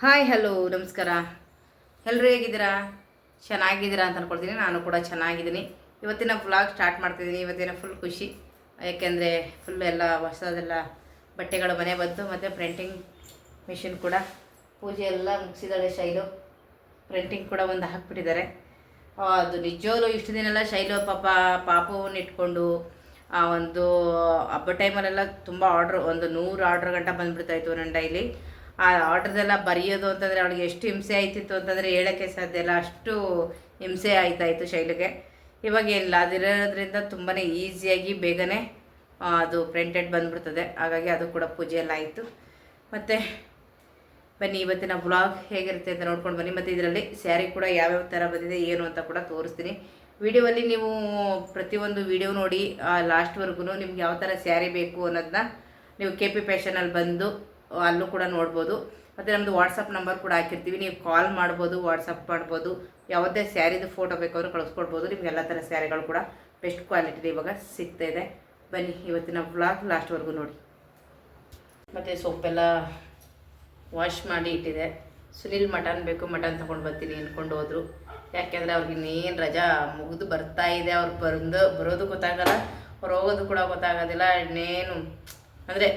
Hi hello ನಮಸ್ಕಾರ. ಎಲ್ಲರೂ ಹೇಗಿದ್ದೀರಾ? ಚೆನ್ನಾಗಿದ್ದೀರಾ ಅಂತ ಅಂದ್ಕೊಳ್ತೀನಿ ನಾನು ಕೂಡ ಚೆನ್ನಾಗಿದ್ದೀನಿ. ಇವತ್ತಿನ ವ್ಲಾಗ್ ಸ್ಟಾರ್ಟ್ ಮಾಡ್ತಿದ್ದೀನಿ. ಇವತ್ತಿನ ಫುಲ್ ಖುಷಿ. ಯಾಕೆಂದರೆ ಫುಲ್ ಎಲ್ಲ ಹೊಸದೆಲ್ಲ ಬಟ್ಟೆಗಳು ಮನೆ ಬಂತು, ಮತ್ತು ಪ್ರಿಂಟಿಂಗ್ ಮಿಷಿನ್ ಕೂಡ. ಪೂಜೆ ಎಲ್ಲ ಮುಗಿಸಿದಾಳೆ ಶೈಲು. ಪ್ರಿಂಟಿಂಗ್ ಕೂಡ ಒಂದು ಹಾಕ್ಬಿಟ್ಟಿದ್ದಾರೆ. ಅದು ನಿಜವಾಗ್ಲೂ ಇಷ್ಟು ದಿನ ಎಲ್ಲ ಶೈಲು, ಪಾಪ, ಪಾಪವನ್ನು ಇಟ್ಕೊಂಡು, ಆ, ಒಂದು ಹಬ್ಬ ಟೈಮಲ್ಲೆಲ್ಲ ತುಂಬ ಆರ್ಡ್ರ್ ಒಂದು ನೂರು ಆರ್ಡ್ರ್ ಗಂಟ ಬಂದುಬಿಡ್ತಾಯಿತ್ತು ನನ್ನ ಡೈಲಿ ಆ ಆರ್ಡ್ರದೆಲ್ಲ ಬರೆಯೋದು ಅಂತಂದರೆ ಅವಳಿಗೆ ಎಷ್ಟು ಹಿಂಸೆ ಆಯ್ತಿತ್ತು ಅಂತಂದರೆ ಹೇಳೋಕ್ಕೆ ಸಾಧ್ಯ ಇಲ್ಲ. ಅಷ್ಟು ಹಿಂಸೆ ಆಯ್ತಾಯಿತ್ತು ಶೈಲಿಗೆ. ಇವಾಗ ಎಲ್ಲ ಅದಿರೋದ್ರಿಂದ ತುಂಬಾ ಈಸಿಯಾಗಿ ಬೇಗನೆ ಅದು ಪ್ರಿಂಟೆಡ್ ಬಂದ್ಬಿಡ್ತದೆ. ಹಾಗಾಗಿ ಅದು ಕೂಡ ಪೂಜೆ ಎಲ್ಲ ಆಯಿತು ಮತ್ತು ಬನ್ನಿ, ಇವತ್ತಿನ ವ್ಲಾಗ್ ಹೇಗಿರುತ್ತೆ ಅಂತ ನೋಡ್ಕೊಂಡು ಬನ್ನಿ. ಮತ್ತು ಇದರಲ್ಲಿ ಸ್ಯಾರಿ ಕೂಡ ಯಾವ್ಯಾವ ಥರ ಬಂದಿದೆ, ಏನು ಅಂತ ಕೂಡ ತೋರಿಸ್ತೀನಿ. ವಿಡಿಯೋವಲ್ಲಿ ನೀವು ಪ್ರತಿಯೊಂದು ವಿಡಿಯೋ ನೋಡಿ ಲಾಸ್ಟ್ವರೆಗೂ ನಿಮ್ಗೆ ಯಾವ ಥರ ಸ್ಯಾರಿ ಬೇಕು ಅನ್ನೋದನ್ನ ನೀವು ಕೆ ಪಿ ಫ್ಯಾಷನಲ್ಲಿ ಬಂದು ಅಲ್ಲೂ ಕೂಡ ನೋಡ್ಬೋದು. ಮತ್ತು ನಮ್ಮದು ವಾಟ್ಸಪ್ ನಂಬರ್ ಕೂಡ ಹಾಕಿರ್ತೀವಿ. ನೀವು ಕಾಲ್ ಮಾಡ್ಬೋದು ವಾಟ್ಸಪ್ ಮಾಡ್ಬೋದು. ಯಾವುದೇ ಸ್ಯಾರಿದು ಫೋಟೋ ಬೇಕಾದ್ರೂ ಕಳಿಸ್ಕೊಡ್ಬೋದು. ನಿಮ್ಗೆ ಎಲ್ಲ ಥರ ಸ್ಯಾರಿಗಳು ಕೂಡ ಬೆಸ್ಟ್ ಕ್ವಾಲಿಟಿ ಇವಾಗ ಸಿಗ್ತಾ ಇದೆ. ಬನ್ನಿ, ಇವತ್ತಿನ ವ್ಲಾಗ್ ಲಾಸ್ಟ್ವರೆಗೂ ನೋಡಿ. ಮತ್ತು ಸೊಪ್ಪೆಲ್ಲ ವಾಶ್ ಮಾಡಿ ಇಟ್ಟಿದೆ. ಸುನಿಲ್ ಮಟನ್ ಬೇಕು ಮಟನ್ ತೊಗೊಂಡು ಬರ್ತೀನಿ ಅಂದ್ಕೊಂಡು ಹೋದ್ರು. ಯಾಕೆಂದರೆ ಅವ್ರಿಗೆ ಇನ್ನೇನು ರಜಾ ಮುಗಿದು ಬರ್ತಾ ಇದೆ. ಅವ್ರು ಬಂದು ಬರೋದು ಗೊತ್ತಾಗಲ್ಲ. ಅವ್ರು ಹೋಗೋದು ಕೂಡ ಗೊತ್ತಾಗೋದಿಲ್ಲ. ಇನ್ನೇನು, ಅಂದರೆ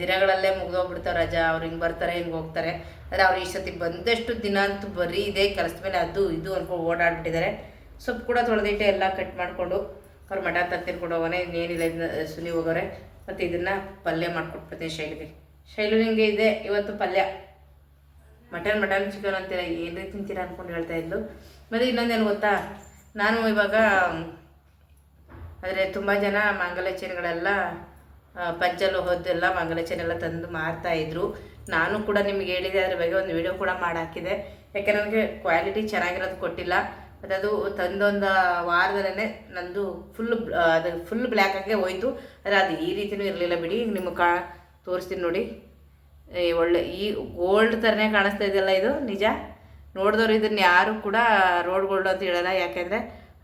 ದಿನಗಳಲ್ಲೇ ಮುಗಿದೋಗ್ಬಿಡ್ತಾರೆ ರಜಾ, ಅವ್ರು ಹಿಂಗೆ ಬರ್ತಾರೆ, ಹಿಂಗೆ ಹೋಗ್ತಾರೆ. ಆದರೆ ಅವ್ರು ಈ ಸತಿ ಬಂದಷ್ಟು ದಿನ ಅಂತೂ ಬರೀ ಇದೆ ಕೆಲಸದ ಮೇಲೆ ಅದು ಇದು ಅಂದ್ಕೊಂಡು ಓಡಾಡ್ಬಿಟ್ಟಿದ್ದಾರೆ ಸೊಪ್ಪು ಕೂಡ ತೊಳೆದಿಟ್ಟು ಎಲ್ಲ ಕಟ್ ಮಾಡಿಕೊಂಡು ಅವ್ರು ಮಠ ತಿನ್ಕೊಂಡು ಹೋಗೋನೆ ಇನ್ನೇನಿಲ್ಲ ಇದನ್ನ ಸುನಿ ಹೋಗೋರೆ. ಮತ್ತು ಇದನ್ನು ಪಲ್ಯ ಮಾಡ್ಕೊಟ್ಬಿಡ್ತೀನಿ ಶೈಲಿಗೆ. ಶೈಲು ನಿಂಗೆ ಇದೆ, ಇವತ್ತು ಪಲ್ಯ. ಮಟನ್ ಮಟನ್, ಚಿಕನ್ ಅಂತೀರ, ಏನು ತಿಂತೀರಾ ಅಂದ್ಕೊಂಡು ಹೇಳ್ತಾ ಇದ್ಲು. ಮತ್ತು ಇನ್ನೊಂದೇನು ಗೊತ್ತಾ? ನಾನು ಇವಾಗ, ಆದರೆ ತುಂಬ ಜನ ಮಾಂಗಲ್ಯ ಚೈನ್ಗಳೆಲ್ಲ ಪಂಚಲೋಹದ್ದೆಲ್ಲ ಹೊದ್ದೆಲ್ಲ ಮಂಗಲಚನೆಲ್ಲ ತಂದು ಮಾರ್ತಾ ಇದ್ರು. ನಾನು ಕೂಡ ನಿಮ್ಗೆ ಹೇಳಿದೆ, ಅದ್ರ ಬಗ್ಗೆ ಒಂದು ವಿಡಿಯೋ ಕೂಡ ಮಾಡಾಕಿದೆ. ಯಾಕೆ ನನಗೆ ಕ್ವಾಲಿಟಿ ಚೆನ್ನಾಗಿರೋದು ಕೊಟ್ಟಿಲ್ಲ. ಮತ್ತು ಅದು ತಂದೊಂದು ವಾರದಲ್ಲೇ ನಂದು ಫುಲ್ ಅದು ಫುಲ್ ಬ್ಲ್ಯಾಕ್ ಆಗೇ ಹೋಯ್ತು. ಆದರೆ ಅದು ಈ ರೀತಿಯೂ ಇರಲಿಲ್ಲ ಬಿಡಿ. ನಿಮಗೆ ಕಾ, ತೋರಿಸ್ತೀನಿ ನೋಡಿ. ಒಳ್ಳೆ, ಈ ಗೋಲ್ಡ್ ಥರನೇ ಕಾಣಿಸ್ತಾ ಇದೆಯಲ್ಲ ಇದು? ನಿಜ? ನೋಡಿದವ್ರು ಇದನ್ನ ಯಾರು ಕೂಡ ರೋಡ್ ಗೋಲ್ಡ್ ಅಂತ ಹೇಳಲ್ಲ. ಯಾಕೆಂದರೆ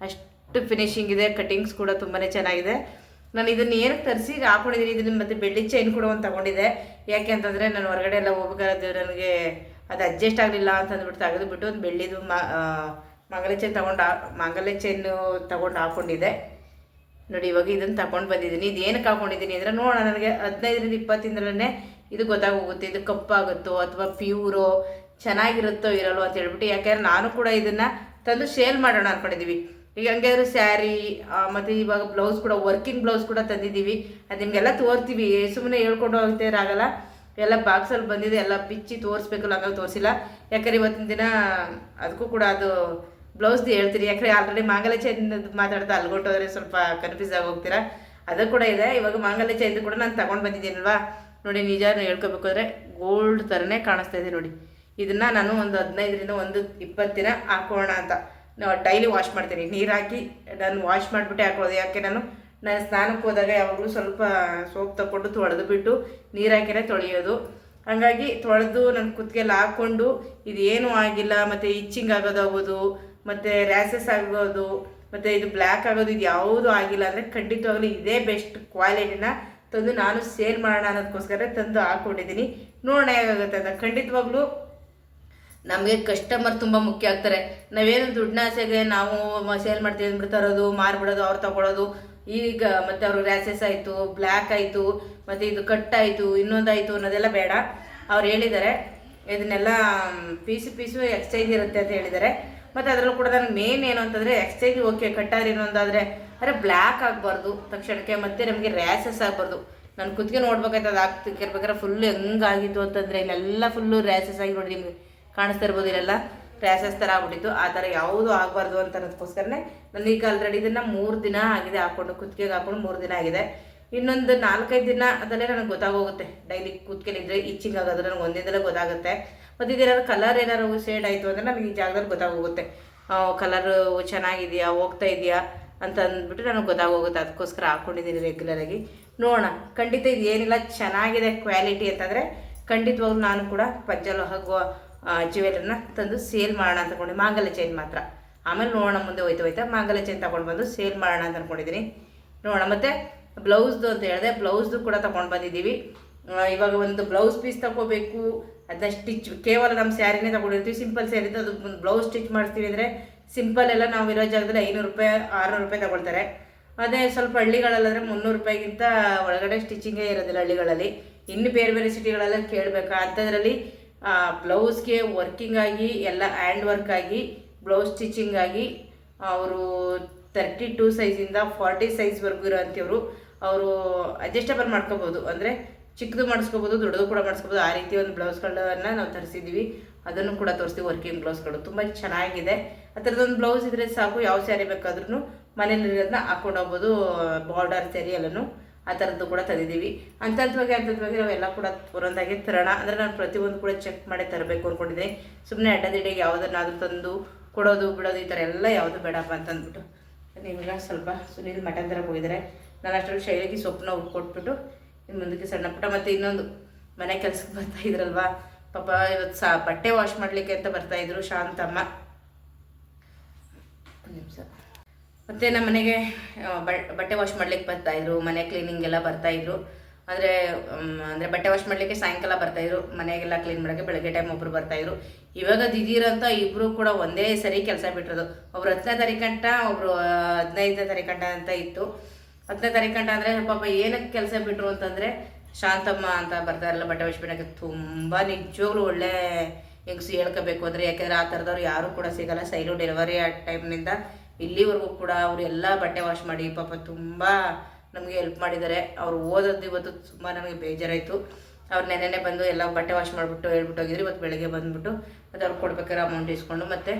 ಅಷ್ಟು ಫಿನಿಶಿಂಗ್ ಇದೆ ಕಟಿಂಗ್ಸ್ ಕೂಡ ತುಂಬಾ ಚೆನ್ನಾಗಿದೆ. ನಾನು ಇದನ್ನ ಏನಕ್ಕೆ ತರಿಸಿ ಹಾಕೊಂಡಿದ್ದೀನಿ ಇದನ್ನ ಮತ್ತೆ ಬೆಳ್ಳಿ ಚೈನ್ ಕೂಡ ಒಂದು ತಗೊಂಡಿದ್ದೆ. ಯಾಕೆ ಅಂತಂದರೆ ನಾನು ಹೊರಗಡೆ ಎಲ್ಲ ಹೋಗ್ಬೇಕಾದ್ರೆ ನನಗೆ ಅದು ಅಡ್ಜಸ್ಟ್ ಆಗಲಿಲ್ಲ ಅಂತ ಅಂದ್ಬಿಟ್ಟು ತೆಗೆದು ಬಿಟ್ಟು ಒಂದು ಬೆಳ್ಳಿದು ಮಾಂಗಲ್ಯ ಚೈನ್ ತಗೊಂಡು ಮಂಗಲ್ಯ ಚೈನು ತಗೊಂಡು ಹಾಕೊಂಡಿದ್ದೆ. ನೋಡಿ, ಇವಾಗ ಇದನ್ನು ತಗೊಂಡು ಬಂದಿದ್ದೀನಿ. ಇದು ಏನಕ್ಕೆ ಹಾಕೊಂಡಿದ್ದೀನಿ ಅಂದರೆ ನೋಡೋಣ, ನನಗೆ ಹದಿನೈದರಿಂದ ಇಪ್ಪತ್ತಿಂದಲೇ ಇದು ಗೊತ್ತಾಗೋಗುತ್ತೆ. ಇದು ಕಪ್ಪಾಗುತ್ತೋ ಅಥವಾ ಪ್ಯೂರೋ ಚೆನ್ನಾಗಿರುತ್ತೋ ಇರಲ್ವೋ ಅಂತ ಹೇಳ್ಬಿಟ್ಟು. ಯಾಕೆಂದ್ರೆ ನಾನು ಕೂಡ ಇದನ್ನು ತಂದು ಸೇಲ್ ಮಾಡೋಣ ಅಂದ್ಕೊಂಡಿದ್ದೀವಿ ಈಗ ಹಂಗಾದ್ರೆ ಸ್ಯಾರಿ ಮತ್ತು ಇವಾಗ ಬ್ಲೌಸ್ ಕೂಡ ವರ್ಕಿಂಗ್ ಬ್ಲೌಸ್ ಕೂಡ ತಂದಿದ್ದೀವಿ. ಅದು ನಿಮಗೆಲ್ಲ ತೋರ್ತೀವಿ. ಸುಮ್ಮನೆ ಹೇಳ್ಕೊಂಡು ಹೋಗ್ತೇರಾಗಲ್ಲ ಎಲ್ಲ ಬಾಕ್ಸಲ್ಲಿ ಬಂದಿದೆ. ಎಲ್ಲ ಬಿಚ್ಚಿ ತೋರಿಸ್ಬೇಕಲ್ಲ, ಹಂಗಾಗಿ ತೋರಿಸಿಲ್ಲ. ಯಾಕಂದ್ರೆ ಇವತ್ತಿನ ದಿನ ಅದಕ್ಕೂ ಕೂಡ ಅದು ಬ್ಲೌಸ್ದು ಹೇಳ್ತೀರಿ ಯಾಕಂದ್ರೆ ಆಲ್ರೆಡಿ ಮಾಂಗಲ್ಯ ಚೈನ್ ಮಾತಾಡ್ತಾ ಅಲ್ಗೊಟ್ಟೋದ್ರೆ ಸ್ವಲ್ಪ ಕನ್ಫ್ಯೂಸ್ ಆಗಿ ಹೋಗ್ತೀರಾ. ಅದು ಕೂಡ ಇದೆ. ಇವಾಗ ಮಾಂಗಲ್ಯ ಚೈನ್ ಕೂಡ ನಾನು ತಗೊಂಡು ಬಂದಿದ್ದೀನಲ್ವಾ? ನೋಡಿ ನಿಜ ಹೇಳ್ಕೋಬೇಕು ಅಂದರೆ ಗೋಲ್ಡ್ ಥರನೇ ಕಾಣಿಸ್ತಾ ಇದೆ ನೋಡಿ. ಇದನ್ನು ನಾನು ಒಂದು ಹದಿನೈದರಿಂದ ಒಂದು ಇಪ್ಪತ್ತು ದಿನ ಹಾಕೋಣ ಅಂತ. ಡೈಲಿ ವಾಶ್ ಮಾಡ್ತೀನಿ. ನೀರು ಹಾಕಿ ನಾನು ವಾಶ್ ಮಾಡಿಬಿಟ್ಟೆ ಹಾಕೊಳ್ಳೋದು. ಯಾಕೆ ನಾನು ನಾನು ಸ್ನಾನಕ್ಕೆ ಹೋದಾಗ ಯಾವಾಗಲೂ ಸ್ವಲ್ಪ ಸೋಪ್ ತಗೊಂಡು ತೊಳೆದು ಬಿಟ್ಟು ನೀರು ಹಾಕಿನೇ ತೊಳೆಯೋದು. ಹಾಗಾಗಿ ತೊಳೆದು ನನ್ನ ಕುತ್ತಿಗೆಲ್ಲ ಹಾಕ್ಕೊಂಡು ಇದೇನೂ ಆಗಿಲ್ಲ. ಮತ್ತು ಇಚ್ಚಿಂಗ್ ಆಗೋದಾಗೋದು, ಮತ್ತು ರ್ಯಾಸಸ್ ಆಗೋದು, ಮತ್ತು ಇದು ಬ್ಲ್ಯಾಕ್ ಆಗೋದು, ಇದು ಯಾವುದೂ ಆಗಿಲ್ಲ. ಅಂದರೆ ಖಂಡಿತವಾಗ್ಲೂ ಇದೇ ಬೆಸ್ಟ್ ಕ್ವಾಲಿಟಿನ ತಂದು ನಾನು ಸೇಲ್ ಮಾಡೋಣ ಅನ್ನೋದಕ್ಕೋಸ್ಕರ ತಂದು ಹಾಕ್ಕೊಂಡಿದ್ದೀನಿ. ನೋಡೋಣ ಹೇಗಾಗುತ್ತೆ ಅಂತ. ಖಂಡಿತವಾಗ್ಲೂ ನಮಗೆ ಕಸ್ಟಮರ್ ತುಂಬ ಮುಖ್ಯ ಆಗ್ತಾರೆ. ನಾವೇನು ದುಡ್ಡಿನ ಆಸೆಗೆ ನಾವು ಸೇಲ್ ಮಾಡ್ತೀವಿ ಅಂದ್ಬಿಟ್ಟು ತರೋದು ಮಾರ್ಬಿಡೋದು, ಅವ್ರು ತಗೊಳ್ಳೋದು ಈಗ ಮತ್ತೆ ಅವ್ರ ರ್ಯಾಸಸ್ ಆಯಿತು ಬ್ಲ್ಯಾಕ್ ಆಯಿತು, ಮತ್ತು ಇದು ಕಟ್ ಆಯಿತು, ಇನ್ನೊಂದಾಯಿತು ಅನ್ನೋದೆಲ್ಲ ಬೇಡ. ಅವ್ರು ಹೇಳಿದ್ದಾರೆ ಇದನ್ನೆಲ್ಲ ಪೀಸು ಪೀಸು ಎಕ್ಸ್ಚೇಂಜ್ ಇರುತ್ತೆ ಅಂತ ಹೇಳಿದ್ದಾರೆ ಮತ್ತು ಅದರಲ್ಲೂ ಕೂಡ ನನಗೆ ಮೇನ್ ಏನು ಅಂತಂದರೆ ಎಕ್ಸ್ಚೇಂಜ್ ಓಕೆ ಕಟ್ಟಾದ್ರೆ ಇನ್ನೊಂದಾದರೆ, ಅರೆ ಬ್ಲ್ಯಾಕ್ ಆಗಬಾರ್ದು ತಕ್ಷಣಕ್ಕೆ, ಮತ್ತು ನಮಗೆ ರ್ಯಾಸಸ್ ಆಗಬಾರ್ದು. ನಾನು ಕುತ್ತಿಗೆ ನೋಡ್ಬೇಕಾಯ್ತು, ಅದು ಆಗ್ತಿರ್ಬೇಕಾದ್ರೆ ಫುಲ್ ಹೆಂಗಾಗಿತ್ತು ಅಂತಂದರೆ, ಇಲ್ಲೆಲ್ಲ ಫುಲ್ಲು ರ್ಯಾಸಸ್ ಆಗಿ ನೋಡಿ ನಿಮಗೆ. ಕಾಣಿಸ್ತಾ ಇರ್ಬೋದು, ಇಲ್ಲೆಲ್ಲ ಕ್ರ್ಯಾಶಸ್ ಥರ ಆಗ್ಬಿಟ್ಟಿತ್ತು. ಆ ಥರ ಯಾವುದು ಆಗಬಾರ್ದು ಅಂತ ಅನ್ನೋದಕ್ಕೋಸ್ಕರನೇ ಈಗ ಆಲ್ರೆಡಿ ಇದನ್ನು ಮೂರು ದಿನ ಆಗಿದೆ ಹಾಕ್ಕೊಂಡು, ಕುತ್ತಿಗೆಗೆ ಹಾಕ್ಕೊಂಡು ಮೂರು ದಿನ ಆಗಿದೆ. ಇನ್ನೊಂದು ನಾಲ್ಕೈದು ದಿನ ಅದಲ್ಲೇ ನನಗೆ ಗೊತ್ತಾಗೋಗುತ್ತೆ. ಡೈಲಿ ಕೂತ್ಕೊಂಡಿದ್ರೆ ಇಚ್ಚಿಂಗ್ ಆಗೋದು ನನಗೆ ಒಂದಿನದಲ್ಲೇ ಗೊತ್ತಾಗುತ್ತೆ. ಮತ್ತು ಇದೇನಾದ್ರು ಕಲರ್ ಏನಾದ್ರು ಶೇಡ್ ಆಯಿತು ಅಂದರೆ ನನಗೆ ಈ ಜಾಗದಲ್ಲಿ ಗೊತ್ತಾಗೋಗುತ್ತೆ. ಕಲರು ಚೆನ್ನಾಗಿದೆಯಾ, ಹೋಗ್ತಾ ಇದೆಯಾ ಅಂತ ಅಂದ್ಬಿಟ್ಟು ನನಗೆ ಗೊತ್ತಾಗೋಗುತ್ತೆ. ಅದಕ್ಕೋಸ್ಕರ ಹಾಕ್ಕೊಂಡಿದ್ದೀನಿ ರೆಗ್ಯುಲರಾಗಿ ನೋಡೋಣ. ಖಂಡಿತ ಇದು ಏನಿಲ್ಲ, ಚೆನ್ನಾಗಿದೆ ಕ್ವಾಲಿಟಿ ಅಂತಂದರೆ ಖಂಡಿತವಾಗ್ಲೂ ನಾನು ಕೂಡ ಪಂಚಲೋಹ ಗೋ ಜ್ಯುವೆಲರ್ನ ತಂದು ಸೇಲ್ ಮಾಡೋಣ ಅಂತ ಅಂದ್ಕೊಂಡು ಮಾಂಗಲ್ಯ ಚೈನ್ ಮಾತ್ರ. ಆಮೇಲೆ ನೋಡೋಣ ಮುಂದೆ ಹೋಯ್ತು ಹೋಯ್ತಾ? ಮಾಂಗಲ್ಯ ಚೈನ್ ತಗೊಂಡು ಬಂದು ಸೇಲ್ ಮಾಡೋಣ ಅಂತ ಅಂದ್ಕೊಂಡಿದ್ದೀನಿ ನೋಡೋಣ, ಮತ್ತು ಬ್ಲೌಸ್ದು ಅಂತ ಹೇಳಿದೆ ಬ್ಲೌಸ್ದು ಕೂಡ ತೊಗೊಂಡು ಬಂದಿದ್ದೀವಿ. ಇವಾಗ ಒಂದು ಬ್ಲೌಸ್ ಪೀಸ್ ತಗೋಬೇಕು. ಅದನ್ನ ಸ್ಟಿಚ್ ಕೇವಲ ನಮ್ಮ ಸ್ಯಾರಿನೇ ತೊಗೊಂಡಿರ್ತೀವಿ. ಸಿಂಪಲ್ ಸ್ಯಾರಿ ಅದು ಒಂದು ಬ್ಲೌಸ್ ಸ್ಟಿಚ್ ಮಾಡ್ತೀವಿ ಅಂದರೆ ಸಿಂಪಲ್ ಎಲ್ಲ ನಾವು ಇರೋ ಜಾಗದಲ್ಲಿ ಐನೂರು ರೂಪಾಯಿ, ಆರುನೂರು ರೂಪಾಯಿ ತೊಗೊಳ್ತಾರೆ. ಅದೇ ಸ್ವಲ್ಪ ಹಳ್ಳಿಗಳಲ್ಲಾದರೆ ಮುನ್ನೂರು ರೂಪಾಯಿಗಿಂತ ಒಳಗಡೆ ಸ್ಟಿಚಿಂಗೇ ಇರೋದಿಲ್ಲ ಹಳ್ಳಿಗಳಲ್ಲಿ. ಇನ್ನು ಬೇರೆ ಬೇರೆ ಸಿಟಿಗಳಲ್ಲ ಕೇಳಬೇಕು? ಅಂಥದ್ರಲ್ಲಿ ಬ್ಲೌಸ್ಗೆ ವರ್ಕಿಂಗ್ ಆಗಿ, ಎಲ್ಲ ಹ್ಯಾಂಡ್ ವರ್ಕ್ ಆಗಿ ಬ್ಲೌಸ್ ಸ್ಟಿಚಿಂಗ್ ಆಗಿ, ಅವರು ತರ್ಟಿ ಟೂ ಸೈಜಿಂದ ಫಾರ್ಟಿ ಸೈಜ್ವರೆಗೂ ಇರೋಂಥವ್ರು ಅವರು ಅಡ್ಜಸ್ಟಬಲ್ ಮಾಡ್ಕೋಬೋದು. ಅಂದರೆ ಚಿಕ್ಕದು ಮಾಡಿಸ್ಕೋಬೋದು, ದೊಡ್ಡದು ಕೂಡ ಮಾಡಿಸ್ಕೋಬೋದು. ಆ ರೀತಿ ಒಂದು ಬ್ಲೌಸ್ಗಳನ್ನು ನಾವು ತರಿಸಿದ್ದೀವಿ. ಅದನ್ನು ಕೂಡ ತೋರಿಸ್ತೀವಿ ವರ್ಕಿಂಗ್ ಬ್ಲೌಸ್ಗಳು ತುಂಬ ಚೆನ್ನಾಗಿದೆ. ಆ ಥರದೊಂದು ಬ್ಲೌಸ್ ಇದ್ರೆ ಸಾಕು. ಯಾವ ಸ್ಯಾರಿ ಬೇಕಾದ್ರೂ ಮನೇಲಿರೋದನ್ನ ಹಾಕೊಂಡು ಹೋಗ್ಬೋದು ಬಾರ್ಡರ್ ಸ್ಯಾರಿ ಎಲ್ಲನೂ. ಆ ಥರದ್ದು ಕೂಡ ತಂದಿದ್ದೀವಿ. ಅಂಥದ್ವಾಗಿ ಅಂಥದ್ವಾಗಿ ನಾವೆಲ್ಲ ಕೂಡ ಒಂದೊಂದಾಗಿ ತರೋಣ. ಅಂದರೆ ನಾನು ಪ್ರತಿಯೊಂದು ಕೂಡ ಚೆಕ್ ಮಾಡಿ ತರಬೇಕು ಅಂದ್ಕೊಂಡಿದ್ದೀನಿ ಸುಮ್ಮನೆ ಅಡ್ಡದಿಡೆಗೆ ಯಾವುದನ್ನಾದ್ರೂ ತಂದು ಕೊಡೋದು, ಬಿಡೋದು ಈ ಥರ ಎಲ್ಲ ಯಾವುದು ಬೇಡಪ್ಪ ಅಂತ ಅಂದ್ಬಿಟ್ಟು. ನೀವೀಗ ಸ್ವಲ್ಪ ಸುನೀಲ್ ಮಟನ್ ಥರ ಹೋಗಿದ್ದಾರೆ ನಾನು ಅಷ್ಟರಲ್ಲಿ ಶೈಲಿಗೆ ಸೊಪ್ಪನ್ನ ಕೊಟ್ಬಿಟ್ಟು ಇನ್ನು ಮುಂದಕ್ಕೆ ಸಣ್ಣ ಪುಟ್ಟ ಮತ್ತು ಇನ್ನೊಂದು ಮನೆ ಕೆಲಸಕ್ಕೆ ಬರ್ತಾ ಇದ್ರಲ್ವಾ. ಪಾಪ ಇವತ್ತು ಸಾ ಬಟ್ಟೆ ವಾಶ್ ಮಾಡಲಿಕ್ಕೆ ಅಂತ ಬರ್ತಾ ಇದ್ರು ಶಾಂತಮ್ಮ. ಒಂದು ನಿಮಿಷ. ಮತ್ತು ನಮ್ಮ ಮನೆಗೆ ಬಟ್ಟೆ ವಾಶ್ ಮಾಡ್ಲಿಕ್ಕೆ ಬರ್ತಾಯಿದ್ರು ಮನೆ ಕ್ಲೀನಿಂಗ್ ಎಲ್ಲ ಬರ್ತಾಯಿದ್ರು ಅಂದರೆ ಅಂದರೆ ಬಟ್ಟೆ ವಾಶ್ ಮಾಡಲಿಕ್ಕೆ ಸಾಯಂಕಾಲ ಬರ್ತಾಯಿದ್ರು ಮನೆಗೆಲ್ಲ ಕ್ಲೀನ್ ಮಾಡೋಕ್ಕೆ ಬೆಳಗ್ಗೆ ಟೈಮ್ ಒಬ್ಬರು ಬರ್ತಾಯಿದ್ರು ಇವಾಗ ದಿಢೀರಂತ ಇಬ್ರು ಕೂಡ ಒಂದೇ ಸರಿ ಕೆಲಸ ಬಿಟ್ಟಿರೋದು. ಒಬ್ರು ಹತ್ತನೇ ತಾರೀಕಂಟ ಒಬ್ಬರು ಹದಿನೈದನೇ ತಾರೀಕಂಟ ಅಂತ ಇತ್ತು. ಹತ್ತನೇ ತಾರೀಕಂಟ ಅಂದರೆ, ಪಾಪ ಏನಕ್ಕೆ ಕೆಲಸ ಬಿಟ್ರು ಅಂತಂದರೆ, ಶಾಂತಮ್ಮ ಅಂತ ಬರ್ತಾರಲ್ಲ ಬಟ್ಟೆ ವಾಶ್ ಬಿಡಕ್ಕೆ, ತುಂಬ ನಿಜವಾಗ್ಲೂ ಒಳ್ಳೆ ಹೆಂಗಸು ಹೇಳ್ಕೋಬೇಕು ಅಂದ್ರೆ, ಯಾಕೆಂದರೆ ಆ ಥರದವ್ರು ಯಾರು ಕೂಡ ಸಿಗಲ್ಲ. ಸೈಲು ಡೆಲಿವರಿ ಆ ಟೈಮ್ನಿಂದ ಇಲ್ಲಿವರೆಗೂ ಕೂಡ ಅವರು ಎಲ್ಲ ಬಟ್ಟೆ ವಾಶ್ ಮಾಡಿ, ಪಾಪ ತುಂಬ ನಮಗೆ ಹೆಲ್ಪ್ ಮಾಡಿದ್ದಾರೆ. ಅವ್ರು ಓದೋದು ಇವತ್ತು ತುಂಬ ನಮಗೆ ಬೇಜಾರಾಯಿತು. ಅವ್ರು ನೆನ್ನೆನೆ ಬಂದು ಎಲ್ಲ ಬಟ್ಟೆ ವಾಶ್ ಮಾಡಿಬಿಟ್ಟು ಹೇಳ್ಬಿಟ್ಟು ಹೋಗಿದ್ರು. ಇವತ್ತು ಬೆಳಗ್ಗೆ ಬಂದುಬಿಟ್ಟು ಮತ್ತು ಅವ್ರು ಕೊಡ್ಬೇಕಾದ್ರೆ ಅಮೌಂಟ್ ಇಸ್ಕೊಂಡು ಮತ್ತು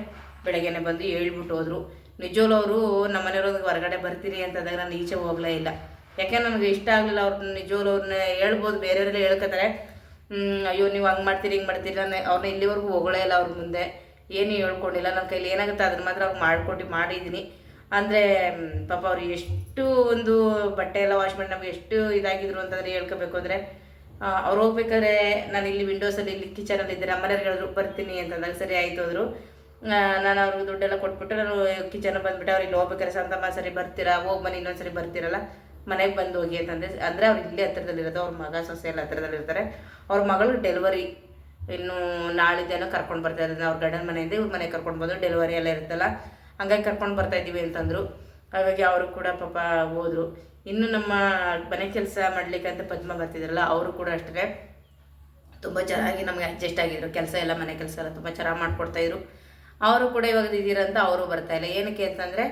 ಬೆಳಗ್ಗೆನೆ ಬಂದು ಹೇಳ್ಬಿಟ್ಟು ಹೋದರು. ನಿಜವಲ್ಲೂ ಅವರು ನಮ್ಮ ಮನೆಯವ್ರಿಗೆ ಹೊರಗಡೆ ಬರ್ತೀನಿ ಅಂತಂದಾಗ ನಾನು ಈಚೆ ಹೋಗಲೇ ಇಲ್ಲ. ಯಾಕೆ ನನಗೆ ಇಷ್ಟ ಆಗಲಿಲ್ಲ ಅವ್ರನ್ನ ನಿಜವಲ್ಲೂ ಅವ್ರನ್ನ ಹೇಳ್ಬೋದು, ಬೇರೆಯವರೆಲ್ಲ ಹೇಳ್ಕೊತಾರೆ. ಅಯ್ಯೋ, ನೀವು ಹಂಗೆ ಮಾಡ್ತೀರಿ, ಹಿಂಗೆ ಮಾಡ್ತೀರಿ. ನಾನು ಅವ್ರನ್ನ ಇಲ್ಲಿವರೆಗೂ ಹೋಗಲೇ ಇಲ್ಲ ಅವ್ರ ಮುಂದೆ. ಏನು ಹೇಳ್ಕೊಂಡಿಲ್ಲ, ನನ್ನ ಕೈಲಿ ಏನಾಗುತ್ತೆ ಅದನ್ನ ಮಾತ್ರ ಅವ್ರು ಮಾಡಿಕೊಟ್ಟು ಮಾಡಿದ್ದೀನಿ. ಅಂದರೆ ಪಾಪ ಅವ್ರು ಎಷ್ಟು ಒಂದು ಬಟ್ಟೆ ಎಲ್ಲ ವಾಶ್ ಮಾಡಿ ನಮ್ಗೆ ಎಷ್ಟು ಇದಾಗಿದ್ರು ಅಂತಂದರೆ ಹೇಳ್ಕೋಬೇಕು ಅಂದರೆ ಅವ್ರು ಹೋಗ್ಬೇಕಾದ್ರೆ ನಾನು ಇಲ್ಲಿ ವಿಂಡೋಸಲ್ಲಿ ಇಲ್ಲಿ ಕಿಚನಲ್ಲಿ ಇದ್ದರೆ ನಮ್ಮ ಮನೆಯವ್ರು ಹೇಳಿದ್ರು, ಬರ್ತೀನಿ ಅಂತಂದಾಗ ಸರಿ ಆಯಿತು ಅಂದರು. ನಾನು ಅವ್ರಿಗೆ ದುಡ್ಡೆಲ್ಲ ಕೊಟ್ಬಿಟ್ಟು ನಾನು ಕಿಚನ್ ಬಂದ್ಬಿಟ್ಟು ಅವ್ರು ಇಲ್ಲಿ ಹೋಗ್ಬೇಕಾದ್ರೆ ಸಂತಮ್ಮ ಸರಿ ಬರ್ತೀರಾ, ಹೋಗಿ ಬನ್ನಿ, ಇನ್ನೊಂದು ಸರಿ ಬರ್ತೀರಲ್ಲ, ಮನೆಗೆ ಬಂದು ಹೋಗಿ ಅಂತಂದರೆ, ಅಂದರೆ ಅವ್ರು ಇಲ್ಲೇ ಹತ್ರದಲ್ಲಿರೋದು, ಅವ್ರ ಮಗ, ಸೊಸೆ ಎಲ್ಲ ಹತ್ತಿರದಲ್ಲಿರ್ತಾರೆ ಅವ್ರ ಮಗಳು ಡೆಲಿವರಿ ಇನ್ನು ನಾಳಿದ್ದೇನೋ ಕರ್ಕೊಂಡು ಬರ್ತಾ ಇದ್ದಾರೆ. ಅವ್ರ ಗಂಡನ ಮನೆಯಿಂದ ಇವ್ರ ಮನೆಗೆ ಕರ್ಕೊಂಡು ಬಂದು ಡೆಲಿವರಿ ಎಲ್ಲ ಇರುತ್ತಲ್ಲ. ಹಂಗಾಗಿ ಕರ್ಕೊಂಡು ಬರ್ತಾ ಇದ್ದೀವಿ ಅಂತಂದರು. ಹಾಗಾಗಿ ಅವರು ಕೂಡ ಪಾಪ ಹೋದರು. ಇನ್ನು ನಮ್ಮ ಮನೆ ಕೆಲಸ ಮಾಡಲಿಕ್ಕೆ ಅಂತ ಪದ್ಮ ಬರ್ತಿದ್ರಲ್ಲ, ಅವರು ಕೂಡ ಅಷ್ಟೇ. ತುಂಬ ಚೆನ್ನಾಗಿ ನಮಗೆ ಅಡ್ಜಸ್ಟ್ ಆಗಿದ್ರು. ಕೆಲಸ ಎಲ್ಲ, ಮನೆ ಕೆಲಸ ಎಲ್ಲ ತುಂಬ ಚೆನ್ನಾಗಿ ಮಾಡಿಕೊಡ್ತಾಯಿದ್ರು ಅವರು ಕೂಡ ಇವಾಗ ಇದ್ದೀರಂತ ಅವರು ಬರ್ತಾ ಇಲ್ಲ. ಏನಕ್ಕೆ ಅಂತಂದರೆ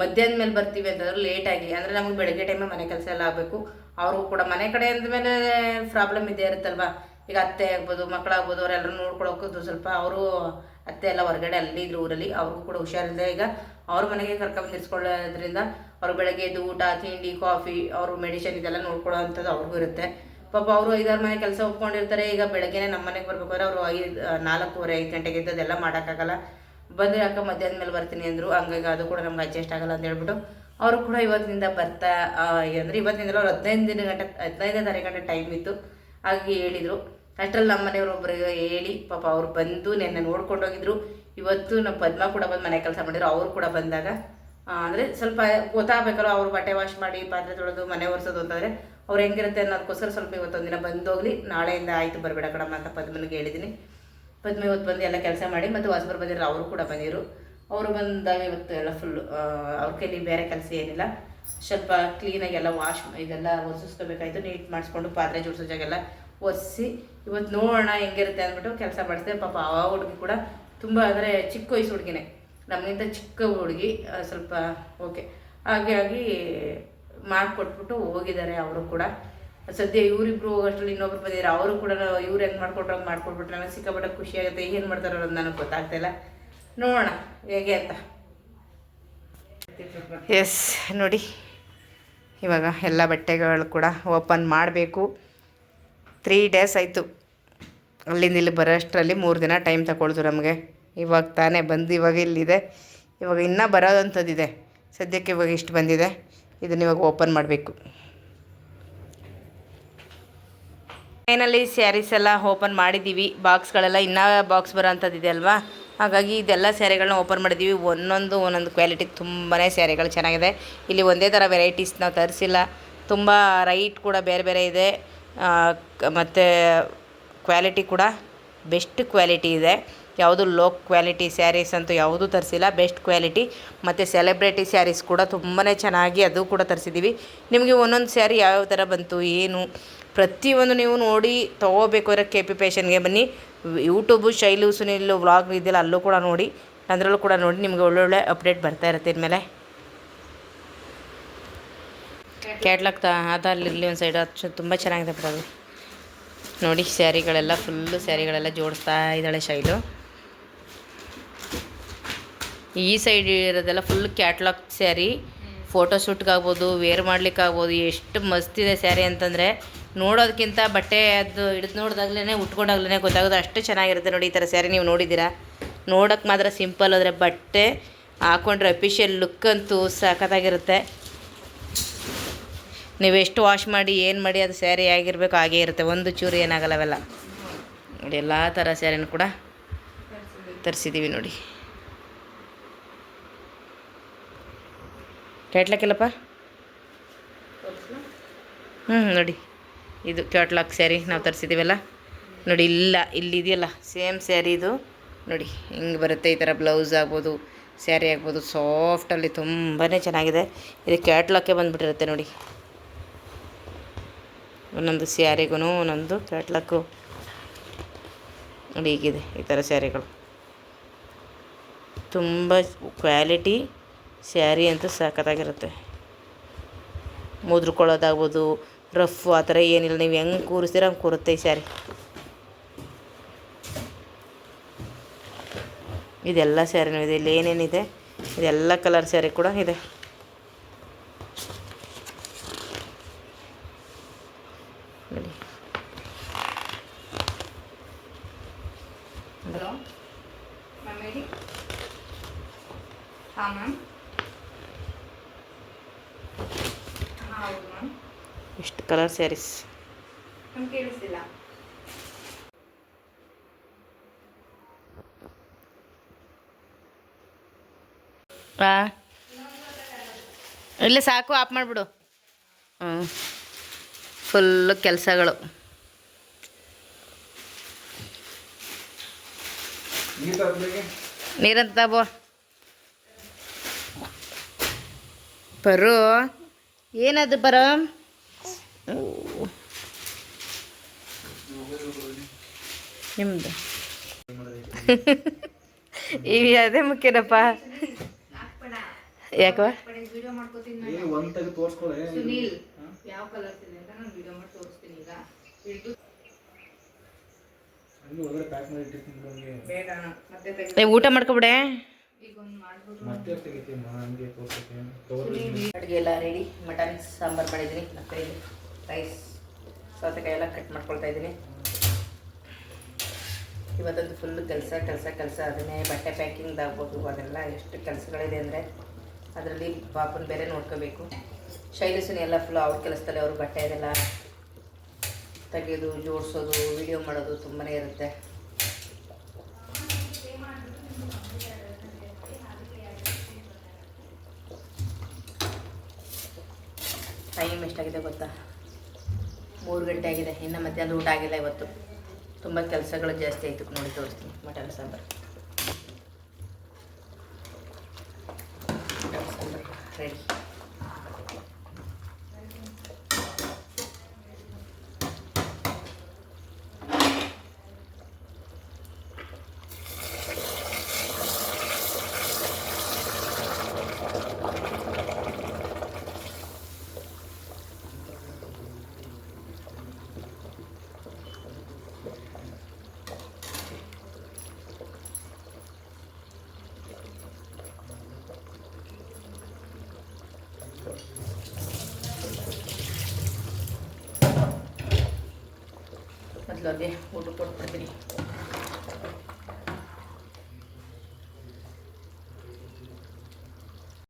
ಮಧ್ಯಾಹ್ನ ಮೇಲೆ ಬರ್ತೀವಿ ಅಂತಂದ್ರೆ ಲೇಟಾಗಿ ಅಂದರೆ ನಮಗೆ ಬೆಳಗ್ಗೆ ಟೈಮೇ ಮನೆ ಕೆಲಸ ಎಲ್ಲ ಆಗಬೇಕು. ಅವ್ರಿಗೂ ಕೂಡ ಮನೆ ಕಡೆ ಅಂದಮೇಲೆ ಪ್ರಾಬ್ಲಮ್ ಇದೇ ಇರುತ್ತಲ್ವಾ? ಈಗ ಅತ್ತೆ ಆಗ್ಬೋದು ಮಕ್ಕಳಾಗ್ಬೋದು ಅವರೆಲ್ಲರೂ ನೋಡ್ಕೊಳೋಕ್ಕೂ ಸ್ವಲ್ಪ ಅವರು ಅತ್ತೆ ಎಲ್ಲ ಹೊರಗಡೆ ಅಲ್ಲಿ ಇದ್ರು ಊರಲ್ಲಿ, ಅವ್ರಿಗೂ ಕೂಡ ಹುಷಾರಿಲ್ಲದೆ ಈಗ ಅವ್ರ ಮನೆಗೆ ಕರ್ಕೊಂಡು ನಿಲ್ಸ್ಕೊಳ್ಳೋದ್ರಿಂದ ಅವ್ರು ಬೆಳಗ್ಗೆ ಎದ್ದು ಊಟ, ತಿಂಡಿ, ಕಾಫಿ, ಅವರು ಮೆಡಿಸಿನ್ ಇದೆಲ್ಲ ನೋಡ್ಕೊಳ್ಳೋ ಅಂಥದ್ದು ಅವ್ರಿಗೂ ಇರುತ್ತೆ. ಪಾಪ ಅವರು ಐದಾರು ಮನೆ ಕೆಲಸ ಒಪ್ಕೊಂಡಿರ್ತಾರೆ, ಈಗ ಬೆಳಗ್ಗೆನೆ ನಮ್ಮ ಮನೆಗೆ ಬರ್ಬೇಕಾದ್ರೆ ಅವರು ಐದು ನಾಲ್ಕೂವರೆ, ಐದು ಗಂಟೆಗೆ ಇದ್ದದೆಲ್ಲ ಮಾಡೋಕ್ಕಾಗಲ್ಲ. ಬಂದರೆ ಅಕ್ಕ ಮಧ್ಯಾಹ್ನ ಮೇಲೆ ಬರ್ತೀನಿ ಅಂದರು, ಹಂಗಾಗಿ ಅದು ಕೂಡ ನಮ್ಗೆ ಅಡ್ಜಸ್ಟ್ ಆಗಲ್ಲ ಅಂತ ಹೇಳ್ಬಿಟ್ಟು ಅವರು ಕೂಡ ಇವತ್ತಿನಿಂದ ಬರ್ತಾ ಅಂದರೆ ಇವತ್ತಿನಿಂದ ಅವ್ರು ಹದಿನೈದು ದಿನ ಗಂಟೆ, ಹದಿನೈದನೇ ತಾರೀಕು ಗಂಟೆ ಟೈಮ್ ಇತ್ತು ಹಾಗೆ ಹೇಳಿದರು. ಅಷ್ಟರಲ್ಲಿ ನಮ್ಮ ಮನೆಯವರು ಒಬ್ಬರಿಗೆ ಹೇಳಿ, ಪಾಪ ಅವ್ರು ಬಂದು ನಿನ್ನೆ ನೋಡ್ಕೊಂಡೋಗಿದ್ರು ಇವತ್ತು ನಮ್ಮ ಪದ್ಮ ಕೂಡ ಬಂದು ಮನೆ ಕೆಲಸ ಮಾಡಿದ್ರು, ಅವರು ಕೂಡ ಬಂದಾಗ. ಅಂದರೆ ಸ್ವಲ್ಪ ಗೊತ್ತಾಗಬೇಕಲ್ಲ ಅವ್ರು ಬಟ್ಟೆ ವಾಶ್ ಮಾಡಿ ಪಾತ್ರೆ ತೊಳೆದು ಮನೆ ಒರೆಸೋದು ಅಂತಂದರೆ ಅವ್ರು ಹೆಂಗಿರುತ್ತೆ ಅನ್ನೋದಕ್ಕೋಸ್ಕರ ಸ್ವಲ್ಪ ಇವತ್ತೊಂದು ದಿನ ಬಂದೋಗ್ಲಿ ನಾಳೆಯಿಂದ ಆಯಿತು, ಬರಬೇಡ ಕಡಮ್ಮ ಅಂತ ಪದ್ಮನಿಗೆ ಹೇಳಿದ್ದೀನಿ ಪದ್ಮ ಇವತ್ತು ಬಂದು ಎಲ್ಲ ಕೆಲಸ ಮಾಡಿ ಮತ್ತು ಹೊಸಬರು ಬಂದಿರೋ ಅವರು ಕೂಡ ಬಂದಿರು ಅವರು ಬಂದಾಗ ಇವತ್ತು ಎಲ್ಲ ಫುಲ್ಲು ಅವ್ರ ಕೈಲಿ ಬೇರೆ ಕೆಲಸ ಏನಿಲ್ಲ. ಸ್ವಲ್ಪ ಕ್ಲೀನಾಗಿ ಎಲ್ಲ ವಾಶ್ ಇದೆಲ್ಲ ಒರೆಸ್ಕೋಬೇಕಾಯಿತು ನೀಟ್ ಮಾಡಿಸ್ಕೊಂಡು ಪಾತ್ರೆ ಜೋಡಿಸೋ ಜಾಗೆಲ್ಲ ಒರೆಸಿ. ಇವತ್ತು ನೋಡೋಣ ಹೆಂಗಿರುತ್ತೆ ಅಂದ್ಬಿಟ್ಟು ಕೆಲಸ ಮಾಡಿಸಿದೆ. ಪಾಪ ಆ ಹುಡುಗಿ ಕೂಡ ತುಂಬ ಅಂದರೆ ಚಿಕ್ಕ ವಯಸ್ಸು ಹುಡುಗಿನೇ. ನಮಗಿಂತ ಚಿಕ್ಕ ಹುಡುಗಿ ಸ್ವಲ್ಪ, ಓಕೆ. ಹಾಗಾಗಿ ಮಾಡಿಕೊಟ್ಬಿಟ್ಟು ಹೋಗಿದ್ದಾರೆ ಅವರು ಕೂಡ. ಸದ್ಯ ಇವರಿಬ್ರು ಹೋಗೋಷ್ಟ್ರಲ್ಲಿ ಇನ್ನೊಬ್ರು ಬಂದಿದ್ದಾರೆ. ಅವರು ಕೂಡ ಇವ್ರು ಹೆಂಗೆ ಮಾಡ್ಕೊಟ್ರು ಹಂಗೆ ಮಾಡ್ಕೊಟ್ಬಿಟ್ರೆ. ನನಗೆ ಸಿಕ್ಕಾಪಟ್ಟೆ ಖುಷಿಯಾಗುತ್ತೆ ಏನು ಮಾಡ್ತಾರೋ ಅನ್ನೋದು ನನಗೆ ಗೊತ್ತಾಗ್ತಿಲ್ಲ ನೋಡೋಣ ಹೇಗೆ ಅಂತ. ಎಸ್ ನೋಡಿ. ಇವಾಗ ಎಲ್ಲ ಬಟ್ಟೆಗಳು ಕೂಡ ಓಪನ್ ಮಾಡಬೇಕು. ತ್ರೀ ಡೇಸ್ ಆಯಿತು. ಅಲ್ಲಿಂದ ಇಲ್ಲಿ ಬರೋಷ್ಟರಲ್ಲಿ ಮೂರು ದಿನ ಟೈಮ್ ತಗೊಳ್ತು ನಮಗೆ. ಇವಾಗ ತಾನೇ ಬಂದು ಇವಾಗ ಇಲ್ಲಿದೆ. ಇವಾಗ ಇನ್ನೂ ಬರೋದಂಥದ್ದಿದೆ. ಸದ್ಯಕ್ಕೆ ಇವಾಗ ಇಷ್ಟು ಬಂದಿದೆ. ಇದನ್ನ ಇವಾಗ ಓಪನ್ ಮಾಡಬೇಕು. ಫೈನಲಿ ಸ್ಯಾರೀಸ್ ಎಲ್ಲ ಓಪನ್ ಮಾಡಿದ್ದೀವಿ. ಬಾಕ್ಸ್ಗಳೆಲ್ಲ ಇನ್ನೂ ಬಾಕ್ಸ್ ಬರೋ ಅಂಥದ್ದಿದೆ ಅಲ್ವಾ? ಹಾಗಾಗಿ ಇದೆಲ್ಲ ಸ್ಯಾರಿಗಳನ್ನ ಓಪನ್ ಮಾಡಿದ್ದೀವಿ. ಒಂದೊಂದು ಒಂದೊಂದು ಕ್ವಾಲಿಟಿ ತುಂಬಾ ಸ್ಯಾರಿಗಳು ಚೆನ್ನಾಗಿದೆ. ಇಲ್ಲಿ ಒಂದೇ ಥರ ವೆರೈಟೀಸ್ ನಾವು ತರಿಸಿಲ್ಲ. ತುಂಬ ರೈಟ್ ಕೂಡ ಬೇರೆ ಬೇರೆ ಇದೆ. ಮತ್ತು ಕ್ವಾಲಿಟಿ ಕೂಡ ಬೆಸ್ಟ್ ಕ್ವಾಲಿಟಿ ಇದೆ. ಯಾವುದು ಲೋ ಕ್ವಾಲಿಟಿ ಸ್ಯಾರೀಸ್ ಅಂತೂ ಯಾವುದೂ ತರಿಸಿಲ್ಲ, ಬೆಸ್ಟ್ ಕ್ವಾಲಿಟಿ. ಮತ್ತು ಸೆಲೆಬ್ರಿಟಿ ಸ್ಯಾರೀಸ್ ಕೂಡ ತುಂಬಾ ಚೆನ್ನಾಗಿ ಅದು ಕೂಡ ತರಿಸಿದ್ದೀವಿ ನಿಮಗೆ ಒಂದೊಂದು ಸ್ಯಾರಿ ಯಾವ್ಯಾವ ಥರ ಬಂತು, ಏನು? ಪ್ರತಿಯೊಂದು ನೀವು ನೋಡಿ ತೊಗೋಬೇಕು ಅಂದರೆ ಕೆ ಪಿ ಪೇಷನ್ಗೆ ಬನ್ನಿ. ಯೂಟ್ಯೂಬು ಶೈಲು, ಸುನಿಲ್ ವ್ಲಾಗ್ ಇದೆಯಲ್ಲ ಅಲ್ಲೂ ಕೂಡ ನೋಡಿ. ಅದರಲ್ಲೂ ಕೂಡ ನೋಡಿ ನಿಮಗೆ ಒಳ್ಳೊಳ್ಳೆ ಅಪ್ಡೇಟ್ ಬರ್ತಾ ಇರುತ್ತೆ ಇನ್ಮೇಲೆ. ಕ್ಯಾಟ್ಲಾಗ್ ತ ಅದಲ್ಲಿರಲಿ ಒಂದು ಸೈಡ್ ಅದು ತುಂಬ ಚೆನ್ನಾಗಿದೆ ಬಿಡು ಅದು ನೋಡಿ, ಸ್ಯಾರಿಗಳೆಲ್ಲ ಫುಲ್ಲು ಸ್ಯಾರಿಗಳೆಲ್ಲ ಜೋಡಿಸ್ತಾ ಇದ್ದಾಳೆ ಶೈಲು. ಈ ಸೈಡ್ ಇರೋದೆಲ್ಲ ಫುಲ್ ಕ್ಯಾಟ್ಲಾಗ್ ಸ್ಯಾರಿ. ಫೋಟೋ ಶೂಟ್ಗಾಗ್ಬೋದು ವೇರ್ ಮಾಡ್ಲಿಕ್ಕಾಗ್ಬೋದು ಎಷ್ಟು ಮಸ್ತಿದೆ ಸ್ಯಾರಿ ಅಂತಂದರೆ ನೋಡೋದಕ್ಕಿಂತ ಬಟ್ಟೆ ಅದು ಹಿಡಿದು ನೋಡಿದಾಗ್ಲೇ ಉಟ್ಕೊಂಡಾಗ್ಲೇ ಗೊತ್ತಾಗೋದು ಅಷ್ಟು ಚೆನ್ನಾಗಿರುತ್ತೆ ನೋಡಿ ಈ ಥರ ಸ್ಯಾರಿ ನೀವು ನೋಡಿದ್ದೀರಾ. ನೋಡೋಕ್ಕೆ ಮಾತ್ರ ಸಿಂಪಲ್ ಆದರೆ ಬಟ್ಟೆ ಹಾಕೊಂಡ್ರೆ ಅಫಿಷಿಯಲ್ ಲುಕ್ ಅಂತೂ ಸಖತ್ತಾಗಿರುತ್ತೆ. ನೀವು ಎಷ್ಟು ವಾಶ್ ಮಾಡಿ, ಏನು ಮಾಡಿ, ಅದು ಸ್ಯಾರಿ ಆಗಿರಬೇಕು, ಹಾಗೇ ಇರುತ್ತೆ. ಒಂದು ಚೂರು ಏನಾಗಲ್ಲ ಅವೆಲ್ಲ. ನೋಡಿ, ಎಲ್ಲ ಥರ ಸ್ಯಾರಿನೂ ಕೂಡ ತರಿಸಿದ್ದೀವಿ ನೋಡಿ. ಕ್ಯಾಟ್ಲಾಕಿಲ್ಲಪ್ಪ ಹ್ಞೂ ನೋಡಿ. ಇದು ಕ್ಯಾಟ್ಲಾಕ್ ಸ್ಯಾರಿ ನಾವು ತರಿಸಿದ್ದೀವಲ್ಲ ನೋಡಿ, ಇಲ್ಲ ಇಲ್ಲಿದೆಯಲ್ಲ ಸೇಮ್ ಸ್ಯಾರಿ ಇದು. ನೋಡಿ, ಹಿಂಗೆ ಬರುತ್ತೆ ಈ ಥರ ಬ್ಲೌಸ್ ಆಗ್ಬೋದು, ಸ್ಯಾರಿ ಆಗ್ಬೋದು ಸಾಫ್ಟಲ್ಲಿ ತುಂಬಾ ಚೆನ್ನಾಗಿದೆ. ಇದು ಕ್ಯಾಟ್ಲಾಕೇ ಬಂದುಬಿಟ್ಟಿರುತ್ತೆ ನೋಡಿ. ಒಂದೊಂದು ಸ್ಯಾರಿಗೂ ಒಂದೊಂದು ಕ್ಯಾಟ್ಲಾಕು ನೋಡಿ ಹೀಗಿದೆ ಈ ಥರ ಸ್ಯಾರಿಗಳು. ತುಂಬ ಕ್ವಾಲಿಟಿ ಸ್ಯಾರಿ ಅಂತೂ ಸಖತ್ತಾಗಿರುತ್ತೆ ಮುದ್ರಕೊಳ್ಳೋದಾಗ್ಬೋದು, ರಫ್ ಆ ಥರ ಏನಿಲ್ಲ, ನೀವು ಹೆಂಗೆ ಕೂರಿಸ್ತೀರ ಹಂಗೆ ಕೂರುತ್ತೆ ಈ ಸ್ಯಾರಿ. ಇದೆಲ್ಲ ಸ್ಯಾರಿನೂ ಇದೆ ಇಲ್ಲಿ ಏನೇನಿದೆ ಇದೆಲ್ಲ ಕಲರ್ ಸ್ಯಾರಿ ಕೂಡ ಇದೆ. ಹಲೋ? ಮ್ಯಾಮ್ ಹೇಳಿ. ಹಾಂ ಮ್ಯಾಮ್ ಹಾಂ ಹೌದು ಮ್ಯಾಮ್ ಇಷ್ಟು ಕಲರ್ ಸ್ಯಾರೀಸ್ ನಮ್ಗೆ ಕೇಳಿಸ್ತಿಲ್ಲ. ಹಾಂ ಇಲ್ಲ ಸಾಕು ಆಫ್ ಮಾಡಿಬಿಡು. ಹ್ಞೂ ಫುಲ್ಲು ಕೆಲಸಗಳು. ನೀರಂತ ಬೋ ಬರು. ಏನದು ಬರೋ? ನಿಮ್ದು. ಇವು ಅದೇ ಮುಖ್ಯನಪ್ಪ? ಯಾಕವಾ ಯಾವ ಕಲರ್ ತೋರ್ಸಕ್ಕೆ? ಮಾಡ್ಕೊಬಿಡೆ ಅಡುಗೆ ಎಲ್ಲ ರೆಡಿ ಮಟನ್ ಸಾಂಬಾರು ಮಾಡಿದ್ದೀನಿ. ಮತ್ತು ರೈಸ್ ಸೌತೆಕಾಯಿ ಎಲ್ಲ ಕಟ್ ಮಾಡ್ಕೊಳ್ತಾ ಇದ್ದೀನಿ. ಇವತ್ತೊಂದು ಫುಲ್ ಕೆಲಸ ಕೆಲಸ ಕೆಲಸ. ಅದನ್ನೇ ಬಟ್ಟೆ ಪ್ಯಾಕಿಂಗ್ ಆಗ್ಬೋದು. ಅದೆಲ್ಲ ಎಷ್ಟು ಕೆಲಸಗಳಿದೆ ಅಂದರೆ ಅದರಲ್ಲಿ ಪಾಪನ ಬೇರೆ ನೋಡ್ಕೋಬೇಕು. ಶೈಲೇಶನ್ ಎಲ್ಲ ಫುಲ್ ಅವ್ರ ಕೆಲಸದಲ್ಲಿ ಅವರು ಬಟ್ಟೆ ಅದೆಲ್ಲ ತೆಗೆಯೋದು ಜೋಡಿಸೋದು ವಿಡಿಯೋ ಮಾಡೋದು ತುಂಬಾ ಇರುತ್ತೆ. ಟೈಮ್ ಎಷ್ಟಾಗಿದೆ ಗೊತ್ತಾ? ಮೂರು ಗಂಟೆ ಆಗಿದೆ. ಇನ್ನು ಮಧ್ಯಾಹ್ನ ಊಟ ಆಗಿಲ್ಲ ಇವತ್ತು. ತುಂಬ ಕೆಲಸಗಳು ಜಾಸ್ತಿ ಆಯಿತು ನೋಡಿ ತೋರಿಸ್ತೀನಿ. Mutton sambar. Mutton sambar ready ಮೊದಲು ಅವ್ರಿಗೆ ಊಟ ಕೊಟ್ಬಿಡ್ತೀನಿ